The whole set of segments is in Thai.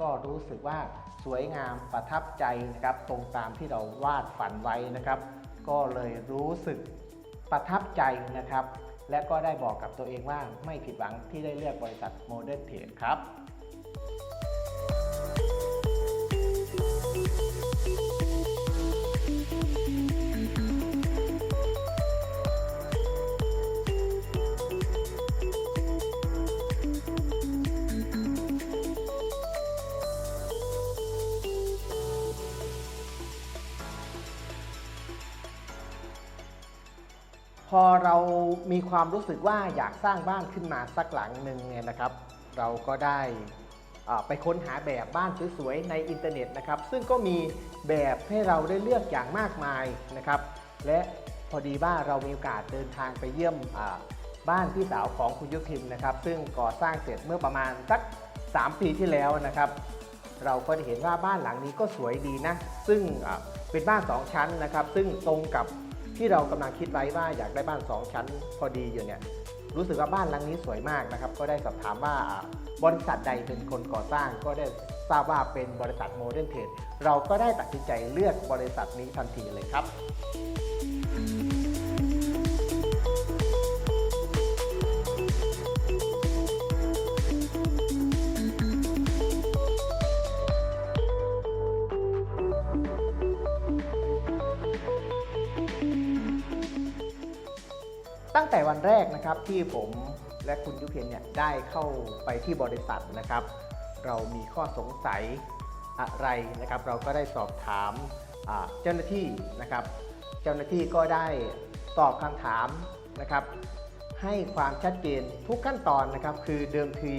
ก็รู้สึกว่าสวยงามประทับใจนะครับ ตรงตามที่เราวาดฝันไว้นะครับ ก็เลยรู้สึกประทับใจนะครับ และก็ได้บอกกับตัวเองว่าไม่ผิดหวังที่ได้เลือกบริษัทโมเดิร์นเทรดครับ พอเรามีความรู้สึกว่าอยากสร้างบ้านขึ้นมาสักหลังหนึ่งเนี่ยนะครับ เราก็ได้ไปค้นหาแบบบ้านสวยๆในอินเทอร์เน็ตนะครับ ซึ่งก็มีแบบให้เราได้เลือกอย่างมากมายนะครับ และพอดีว่าเรามีโอกาสเดินทางไปเยี่ยมบ้านพี่สาวของคุณยุพิมนะครับ ซึ่งก่อสร้างเสร็จเมื่อประมาณสัก 3 ปีที่แล้วนะครับ เราก็จะเห็นว่าบ้านหลังนี้ก็สวยดีนะ ซึ่งเป็นบ้าน 2 ชั้นนะครับ ซึ่งตรงกับ ที่เรากำลังคิดไว้ว่าอยากได้บ้าน 2 ชั้นพอดีอยู่เนี่ยรู้สึกว่าบ้านหลังนี้สวยมากนะครับ ก็ได้สอบถามว่าบริษัทใดเป็นคนก่อสร้าง ก็ได้ทราบว่าเป็นบริษัทโมเดิร์นเทรดเราก็ได้ตัดสินใจเลือกบริษัทนี้ทันทีเลยครับ ตั้งแต่วันแรกนะครับที่ผมและคุณยุเพนเนี่ยได้เข้าไปที่บริษัทนะครับ เรามีข้อสงสัยอะไรนะครับ เราก็ได้สอบถามเจ้าหน้าที่นะครับ เจ้าหน้าที่ก็ได้ตอบคำถามนะครับ ให้ความชัดเจนทุกขั้นตอนนะครับ คือเดิมที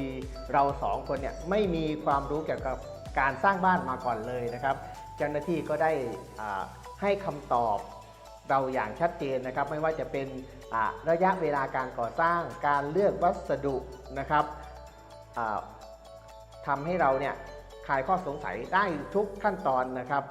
เราสองคนเนี่ยไม่มีความรู้เกี่ยวกับการสร้างบ้านมาก่อนเลยนะครับ เจ้าหน้าที่ก็ได้ให้คำตอบ เราอย่างชัดเจนนะครับ ไม่ว่าจะเป็นระยะเวลาการก่อสร้าง การเลือกวัสดุนะครับทำให้เราเนี่ยคลายข้อสงสัยได้ทุกขั้นตอนนะครับ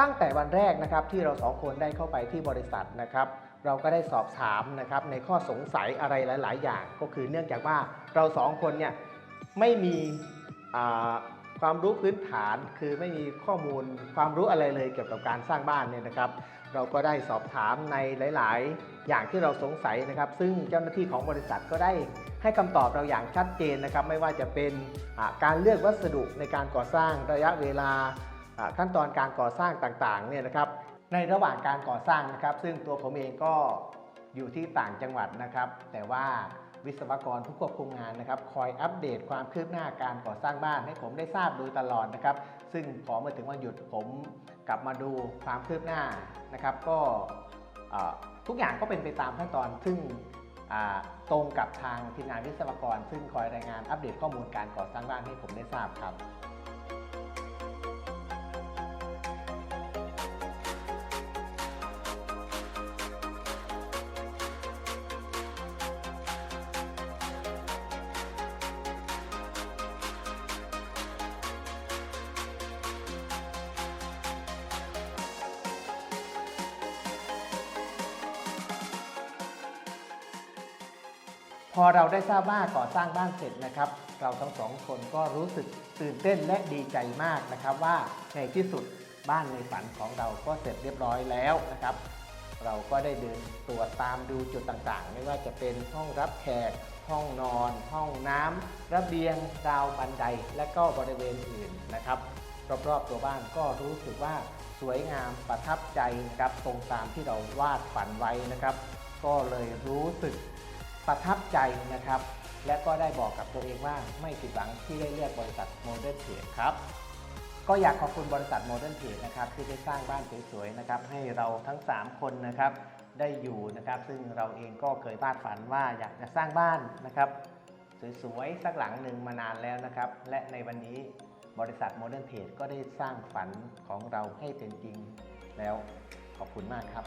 ตั้งแต่วันแรกนะครับที่เราสองคนได้เข้าไปที่บริษัทนะครับเราก็ได้สอบถามนะครับในข้อสงสัยอะไรหลาย ๆ อย่าง ก็คือเนื่องจากว่าเราสองคนเนี่ยไม่มีความรู้พื้นฐานคือไม่มีข้อมูลความรู้อะไรเลยเกี่ยวกับการสร้างบ้านเนี่ยนะครับ เราก็ได้สอบถามในหลาย ๆ อย่างที่เราสงสัยนะครับ ซึ่งเจ้าหน้าที่ของบริษัทก็ได้ให้คำตอบเราอย่างชัดเจนนะครับ ไม่ว่าจะเป็นการเลือกวัสดุในการก่อสร้างระยะเวลา ขั้นตอนการก่อสร้างต่างๆเนี่ยนะครับ ในระหว่างการก่อสร้างนะครับ ซึ่งตัวผมเองก็อยู่ที่ต่างจังหวัดนะครับ แต่ว่าวิศวกรผู้ควบคุมงานนะครับ คอยอัปเดตความคืบหน้าการก่อสร้างบ้านให้ผมได้ทราบโดยตลอดนะครับ ซึ่งพอมาถึงวันหยุดผมกลับมาดูความคืบหน้านะครับ ก็ทุกอย่างก็เป็นไปตามขั้นตอน ซึ่งตรงกับทางทีมงานวิศวกร ซึ่งคอยรายงานอัปเดตข้อมูลการก่อสร้างบ้านให้ผมได้ทราบครับ พอเราได้ทราบว่าก่อสร้างบ้านเสร็จนะครับ เราทั้งสองคนก็รู้สึกตื่นเต้นและดีใจมากนะครับ ว่าในที่สุดบ้านในฝันของเราก็เสร็จเรียบร้อยแล้วนะครับ เราก็ได้เดินตรวจตามดูจุดต่างๆ ไม่ว่าจะเป็นห้องรับแขก ห้องนอน ห้องน้ำระเบียงราวบันได และก็บริเวณอื่นนะครับรอบๆตัวบ้านก็รู้สึกว่าสวยงามประทับใจนะครับตรงตามที่เราวาดฝันไว้นะครับ ก็เลยรู้สึก ประทับใจนะครับ และก็ได้บอกกับตัวเองว่าไม่ผิดหวังที่ได้เลือกบริษัทโมเดิร์นเทรดครับก็อยากขอบคุณบริษัทโมเดิร์นเทรดนะครับที่ได้สร้างบ้านสวยๆนะครับให้เราทั้ง 3 คนนะครับได้อยู่นะครับ ซึ่งเราเองก็เคยวาดฝันว่าอยากจะสร้างบ้านนะครับสวยๆสักหลังหนึ่งมานานแล้วนะครับ และในวันนี้บริษัทโมเดิร์นเทรดก็ได้สร้างฝันของเราให้เป็นจริงแล้วขอบคุณมากครับ